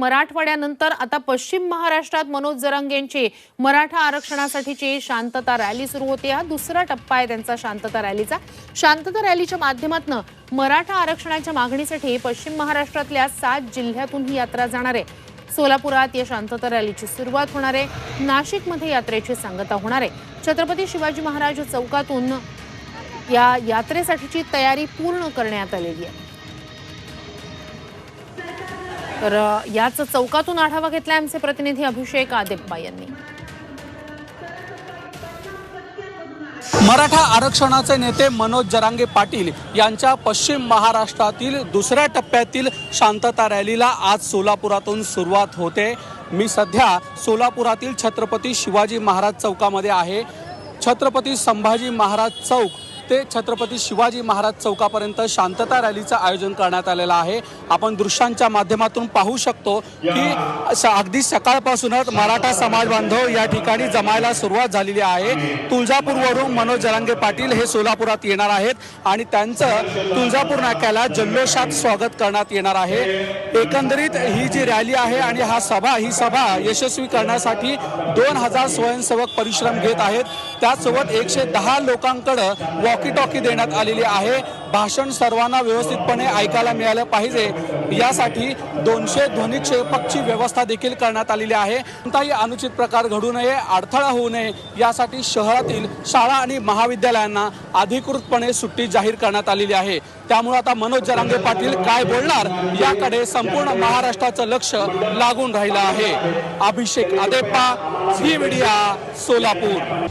मराठवाड्यानंतर आता पश्चिम महाराष्ट्रात मनोज जरांगेंची मराठा आरक्षणासाठीची शांतता रॅली सुरू होते. हा दुसरा टप्पा आहे त्यांचा शांतता रॅलीचा. शांतता रॅलीच्या माध्यमातून मराठा आरक्षणाच्या मागणीसाठी पश्चिम महाराष्ट्रातल्या सात जिल्ह्यातून ही यात्रा जाणार आहे. सोलापुरात या शांतता रॅलीची सुरुवात होणार आहे. नाशिकमध्ये यात्रेची सांगता होणार आहे. छत्रपती शिवाजी महाराज चौकातून या यात्रेसाठीची तयारी पूर्ण करण्यात आलेली आहे. तर याच चौकातून आढावा घेतलाय आमचे प्रतिनिधी अभिषेक आदेप्पा यांनी. मराठा आरक्षणाचे नेते मनोज जरांगे पाटील यांच्या पश्चिम महाराष्ट्रातील दुसऱ्या टप्प्यातील शांतता रॅलीला आज सोलापुरातून सुरुवात होते. मी सध्या सोलापुरातील छत्रपती शिवाजी महाराज चौकामध्ये आहे. छत्रपती संभाजी महाराज चौक ते छत्रपती शिवाजी महाराज चौकापर्यंत शांतता रॅलीचं आयोजन करण्यात आलेलं आहे. आपण दृश्यांच्या माध्यमातून पाहू शकतो की अगदी सकाळपासूनच मराठा समाज बांधव या ठिकाणी जमायला सुरुवात झालेली आहे. तुळजापूरवरून मनोज जरांगे पाटील हे सोलापुरात येणार आहेत आणि त्यांचं तुळजापूर नाक्याला जल्लोषात स्वागत करण्यात येणार आहे. एकंदरीत ही जी रॅली आहे आणि हा सभा ही सभा यशस्वी करण्यासाठी दोन हजार स्वयंसेवक परिश्रम घेत आहेत. त्याचसोबत एकशे दहा लोकांकडं वॉकी टॉकी देण्यात आलेली आहे. भाषण सर्वांना व्यवस्थितपणे ऐकायला मिळालं पाहिजे. यासाठी दोनशे ध्वनिक्षेपकची व्यवस्था देखील करण्यात आलेली आहे. कोणताही अनुचित प्रकार घडू नये अडथळा होऊ नये यासाठी शहरातील शाळा आणि महाविद्यालयांना अधिकृतपणे सुट्टी जाहीर करण्यात आलेली आहे. त्यामुळे आता मनोज जरांगे पाटील काय बोलणार याकडे संपूर्ण महाराष्ट्राचं लक्ष लागून राहिलं आहे. Abhishek Adeppa Zee media Solapur.